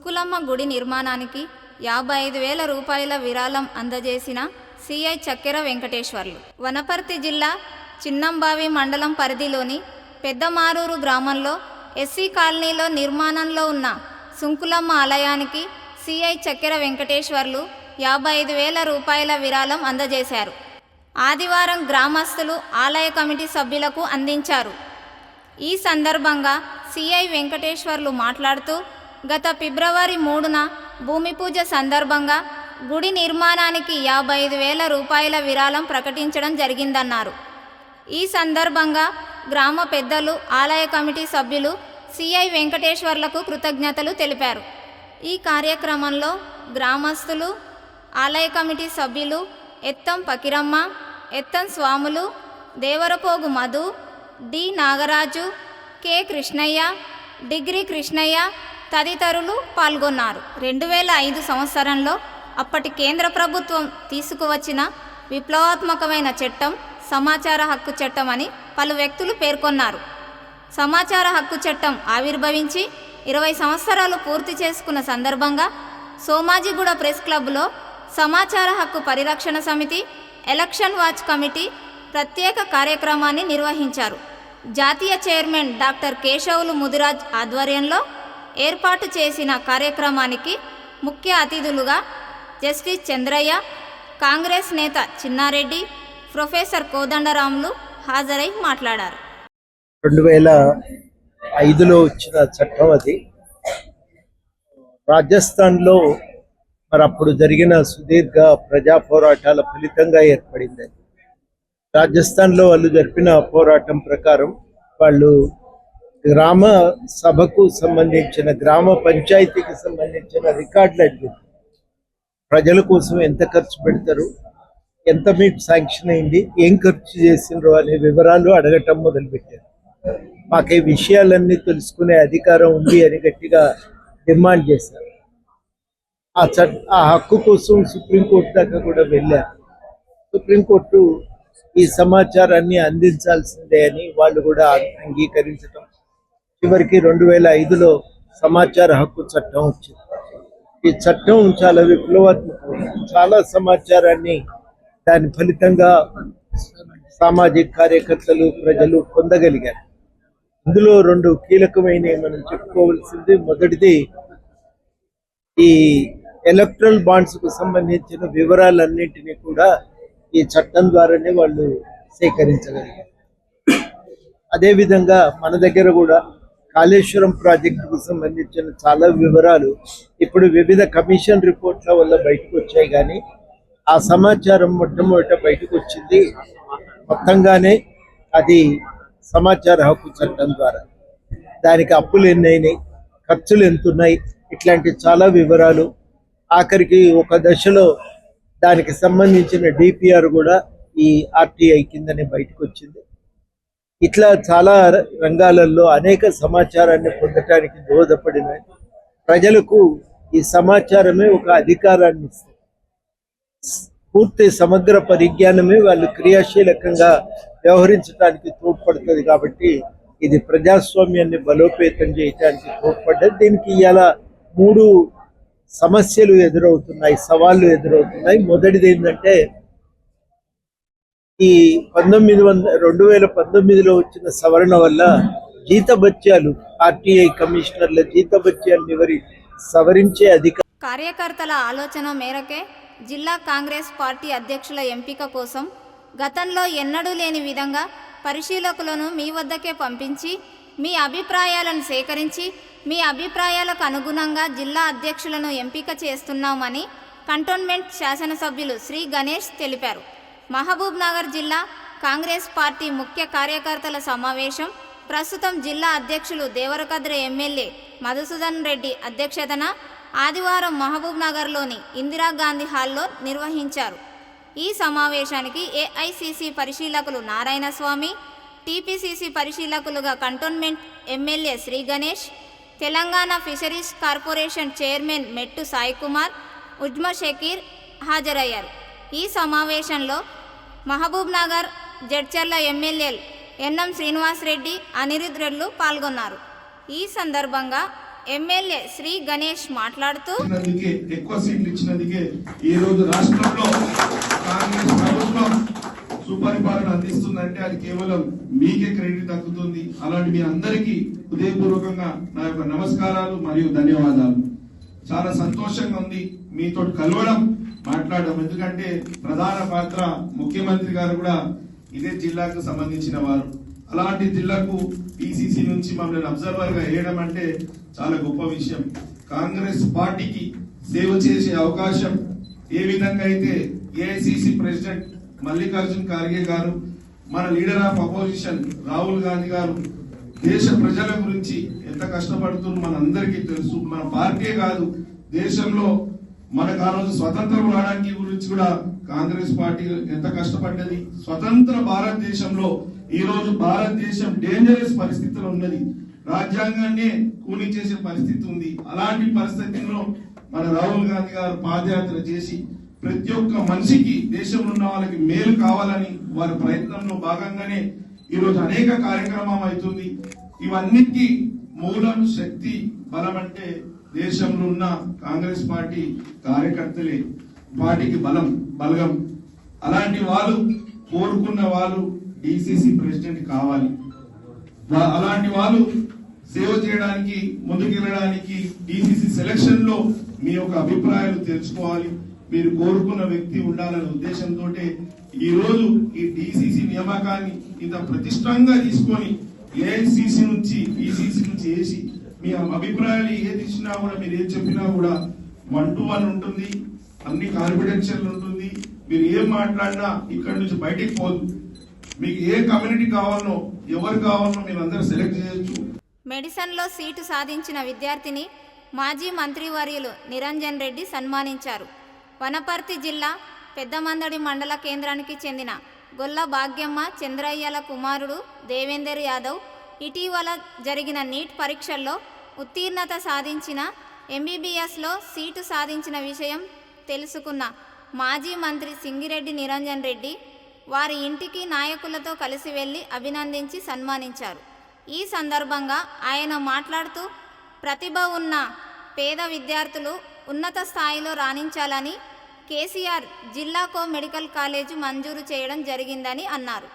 సుంకులమ్మ గుడి నిర్మాణానికి యాభై ఐదు వేల రూపాయల విరాళం అందజేసిన సిఐ చక్కెర వెంకటేశ్వర్లు. వనపర్తి జిల్లా చిన్నంబావి మండలం పరిధిలోని పెద్దమారూరు గ్రామంలో ఎస్సీ కాలనీలో నిర్మాణంలో ఉన్న సుంకులమ్మ ఆలయానికి సిఐ చక్కెర వెంకటేశ్వర్లు యాభై ఐదు వేల రూపాయల విరాళం అందజేశారు. ఆదివారం గ్రామస్తులు ఆలయ కమిటీ సభ్యులకు అందించారు. ఈ సందర్భంగా సిఐ వెంకటేశ్వర్లు మాట్లాడుతూ గత ఫిబ్రవరి మూడున భూమి పూజ సందర్భంగా గుడి నిర్మాణానికి యాభై ఐదు వేల రూపాయల విరాళం ప్రకటించడం జరిగిందన్నారు. ఈ సందర్భంగా గ్రామ పెద్దలు ఆలయ కమిటీ సభ్యులు సిఐ వెంకటేశ్వర్లకు కృతజ్ఞతలు తెలిపారు. ఈ కార్యక్రమంలో గ్రామస్తులు ఆలయ కమిటీ సభ్యులు Ettam Pakiramma Ettam Swamulu Devarapogu Madhu D. Nagaraju K. Krishnaiah degree Krishnaiah తదితరులు పాల్గొన్నారు. రెండు వేల ఐదు సంవత్సరంలో అప్పటి కేంద్ర ప్రభుత్వం తీసుకువచ్చిన విప్లవాత్మకమైన చట్టం సమాచార హక్కు చట్టం అని పలు వ్యక్తులు పేర్కొన్నారు. సమాచార హక్కు చట్టం ఆవిర్భవించి ఇరవై సంవత్సరాలు పూర్తి చేసుకున్న సందర్భంగా సోమాజిగూడ ప్రెస్ క్లబ్లో సమాచార హక్కు పరిరక్షణ సమితి ఎలక్షన్ వాచ్ కమిటీ ప్రత్యేక కార్యక్రమాన్ని నిర్వహించారు. జాతీయ చైర్మన్ డాక్టర్ కేశవులు ముదిరాజ్ ఆధ్వర్యంలో ఏర్పాటు చేసిన కార్యక్రమానికి ముఖ్య అతిథులుగా జస్టిస్ చంద్రయ్య కాంగ్రెస్ నేత చిన్నారెడ్డి ప్రొఫెసర్ కోదండరాములు హాజరై మాట్లాడారు. రెండు వేల ఐదులో వచ్చిన చట్టం అది. రాజస్థాన్లో మరి అప్పుడు జరిగిన సుదీర్ఘ ప్రజా పోరాటాల ఫలితంగా ఏర్పడింది రాజస్థాన్లో వాళ్ళు జరిపిన పోరాటం ప్రకారం వాళ్ళు గ్రామ సభకు సంబంధించిన గ్రామ పంచాయతీకి సంబంధించిన రికార్డులు అడిగింది ప్రజల కోసం ఎంత ఖర్చు పెడతారు ఎంత మీకు శాంక్షన్ అయింది ఏం ఖర్చు చేసిండ్రు అనే వివరాలు అడగటం మొదలుపెట్టారు. మాకు ఈ విషయాలన్నీ తెలుసుకునే అధికారం ఉంది అని గట్టిగా డిమాండ్ చేశారు. ఆ చట్ ఆ హక్కు కోసం సుప్రీంకోర్టు దాకా కూడా వెళ్ళారు. సుప్రీంకోర్టు ఈ సమాచారాన్ని అందించాల్సిందే అని వాళ్ళు కూడా అంగీకరించడం చివరికి రెండు వేల ఐదులో సమాచార హక్కు చట్టం వచ్చింది. ఈ చట్టం చాలా విప్లవాత్మకం. చాలా సమాచారాన్ని దాని ఫలితంగా సామాజిక కార్యకర్తలు ప్రజలు పొందగలిగారు. ఇందులో రెండు కీలకమైన మనం చెప్పుకోవాల్సింది. మొదటిది ఈ ఎలక్ట్రల్ బాండ్స్కు సంబంధించిన వివరాలన్నింటినీ కూడా ఈ చట్టం ద్వారానే వాళ్ళు సేకరించగలిగారు. అదేవిధంగా మన దగ్గర కూడా కాళేశ్వరం ప్రాజెక్టుకు సంబంధించిన చాలా వివరాలు ఇప్పుడు వివిధ కమిషన్ రిపోర్ట్ల వల్ల బయటకు వచ్చాయి కానీ ఆ సమాచారం మొట్టమొదట బయటకు వచ్చింది మొత్తంగానే అది సమాచార హక్కు చట్టం ద్వారా. దానికి అప్పులు ఎన్ని ఖర్చులు ఎంత ఉన్నాయి ఇట్లాంటి చాలా వివరాలు. ఆఖరికి ఒక దశలో దానికి సంబంధించిన డిపిఆర్ కూడా ఈ ఆర్టీఐ కిందనే బయటకు వచ్చింది. ఇట్లా చాలా రంగాలలో అనేక సమాచారాన్ని పొందటానికి దోహదపడిన ప్రజలకు ఈ సమాచారమే ఒక అధికారాన్ని ఇస్తుంది. పూర్తి సమగ్ర పరిజ్ఞానమే వాళ్ళు క్రియాశీలకంగా వ్యవహరించడానికి తోడ్పడుతుంది కాబట్టి ఇది ప్రజాస్వామ్యాన్ని బలోపేతం చేయడానికి తోడ్పడ్డది. దీనికి ఇవాళ మూడు సమస్యలు ఎదురవుతున్నాయి సవాళ్ళు ఎదురవుతున్నాయి. మొదటిది ఏంటంటే ఈ పంతొమ్మిది వందల రెండు వేల పంతొమ్మిదిలో వచ్చిన సవరణ వల్ల జీతభత్యాలు ఆర్టీఐ కమిషనర్ల జీతభత్యాలు ఎవరి సవరించే అధిక కార్యకర్తల ఆలోచన మేరకే జిల్లా కాంగ్రెస్ పార్టీ అధ్యక్షుల ఎంపిక కోసం గతంలో ఎన్నడూ లేని విధంగా పరిశీలకులను మీ వద్దకే పంపించి మీ అభిప్రాయాలను సేకరించి మీ అభిప్రాయాలకు అనుగుణంగా జిల్లా అధ్యక్షులను ఎంపిక చేస్తున్నామని కంటోన్మెంట్ శాసనసభ్యులు శ్రీ గణేష్ తెలిపారు. మహబూబ్ నగర్ జిల్లా కాంగ్రెస్ పార్టీ ముఖ్య కార్యకర్తల సమావేశం. ప్రస్తుతం జిల్లా అధ్యక్షులు దేవరకద్ర ఎమ్మెల్యే మధుసూదన్ రెడ్డి అధ్యక్షతన ఆదివారం మహబూబ్ నగర్లోని ఇందిరాగాంధీ హాల్లో నిర్వహించారు. ఈ సమావేశానికి ఏఐసిసి పరిశీలకులు Narayanaswamy TPCC పరిశీలకులుగా cantonment MLA Shri Ganesh Telangana fisheries corporation chairman Mettu Saikumar Uzma Shakir హాజరయ్యారు. ఈ సమావేశంలో మహబూబ్ నగర్ జడ్చర్ల ఎమ్మెల్యేలు ఎన్ఎం శ్రీనివాస్ రెడ్డి అనిరుద్ రెడ్లు పాల్గొన్నారు. ఈ సందర్భంగా ఎమ్మెల్యే శ్రీ గణేష్ మాట్లాడుతూ ఎక్కువ సీట్లు ఇచ్చినందుకే ఈ రోజు రాష్ట్రంలో కాంగ్రెస్ ప్రభుత్వం సుపరిపాలన అందిస్తుందంటే అది కేవలం మీకే క్రెడిట్ దక్కుతుంది. అలాంటి మీ అందరికీ హృదయపూర్వకంగా నా యొక్క నమస్కారాలు మరియు ధన్యవాదాలు. చాలా సంతోషంగా ఉంది మీతో కలవడం. మాట్లాడడం. ఎందుకంటే ప్రధాన పాత్ర ముఖ్యమంత్రి గారు కూడా ఇదే జిల్లాకు సంబంధించిన వారు. అలాంటి జిల్లాకు పిసిసి నుంచి మమ్మల్ని అబ్జర్వర్గా వేయడం అంటే చాలా గొప్ప విషయం. కాంగ్రెస్ పార్టీకి సేవ చేసే అవకాశం ఏ విధంగా అయితే ఏఐసిసి ప్రెసిడెంట్ మల్లికార్జున్ ఖార్గే గారు మన leader of opposition Rahul Gandhi గారు దేశ ప్రజల గురించి ఎంత కష్టపడుతున్నారు మన అందరికీ తెలుసు. మన పార్టీ కాదు దేశంలో మనకు ఆ రోజు స్వతంత్రం రావడానికి గురించి కూడా కాంగ్రెస్ పార్టీ ఎంత కష్టపడ్డది. స్వతంత్ర భారతదేశంలో ఈ రోజు భారతదేశం డేంజరస్ పరిస్థితిలో ఉన్నది. రాజ్యాంగాన్ని కూని చేసే పరిస్థితి ఉంది. అలాంటి పరిస్థితుల్లో మన రాహుల్ గాంధీ గారు పాదయాత్ర చేసి ప్రతి ఒక్క మనిషికి దేశంలో ఉన్న వాళ్ళకి మేలు కావాలని వారి ప్రయత్నంలో భాగంగానే ఈరోజు అనేక కార్యక్రమం అవుతుంది. ఇవన్నిటికీ మూలం శక్తి బలం అంటే దేశంలో ఉన్న కాంగ్రెస్ పార్టీ కార్యకర్తలే పార్టీకి బలం బలగం. అలాంటి వాళ్ళు కోరుకున్న వాళ్ళు డిసిసి ప్రెసిడెంట్ కావాలి. అలాంటి వాళ్ళు సేవ చేయడానికి ముందుకెళ్ళడానికి డిసిసి సెలక్షన్లో మీ యొక్క అభిప్రాయాలు తెలుసుకోవాలి. మీరు కోరుకున్న వ్యక్తి ఉండాలనే ఉద్దేశంతో ఈ రోజు ఈ డిసిసి నియామకాన్ని ఇంత ప్రతిష్టంగా తీసుకొని ఏఐసిసి నుంచి బీసీసీ నుంచి వేసి మీ అభిప్రాయాలు ఏది ఇచ్చినా కూడా మీరు ఏది చెప్పినా కూడా వన్ టు వన్ ఉంటుంది. అన్ని కాన్ఫిడెన్షియల్ ఉంటుంది. మీరు ఏం మాట్లాడినా ఇక్కడ నుంచి బయటికి పోదు. మీకు ఏ కమ్యూనిటీ కావాలనో ఎవరు కావాలనో మీరు అందరూ సెలెక్ట్ చేయొచ్చు. మెడిసిన్లో సీటు సాధించిన విద్యార్థిని మాజీ మంత్రివర్యులు నిరంజన్ రెడ్డి సన్మానించారు. వనపర్తి జిల్లా పెద్దమందడి మండల కేంద్రానికి చెందిన గొల్ల భాగ్యమ్మ చంద్రయ్యల కుమారుడు దేవేందర్ యాదవ్ ఇటీవల జరిగిన నీట్ పరీక్షల్లో ఉత్తీర్ణత సాధించిన ఎంబీబీఎస్లో సీటు సాధించిన విషయం తెలుసుకున్న మాజీ మంత్రి సింగిరెడ్డి నిరంజన్ రెడ్డి వారి ఇంటికి నాయకులతో కలిసి వెళ్ళి అభినందించి సన్మానించారు. ఈ సందర్భంగా ఆయన మాట్లాడుతూ ప్రతిభ ఉన్న పేద విద్యార్థులు ఉన్నత స్థాయిలో రాణించాలని కేసీఆర్ జిల్లాకో మెడికల్ కాలేజీ మంజూరు చేయడం జరిగిందని అన్నారు.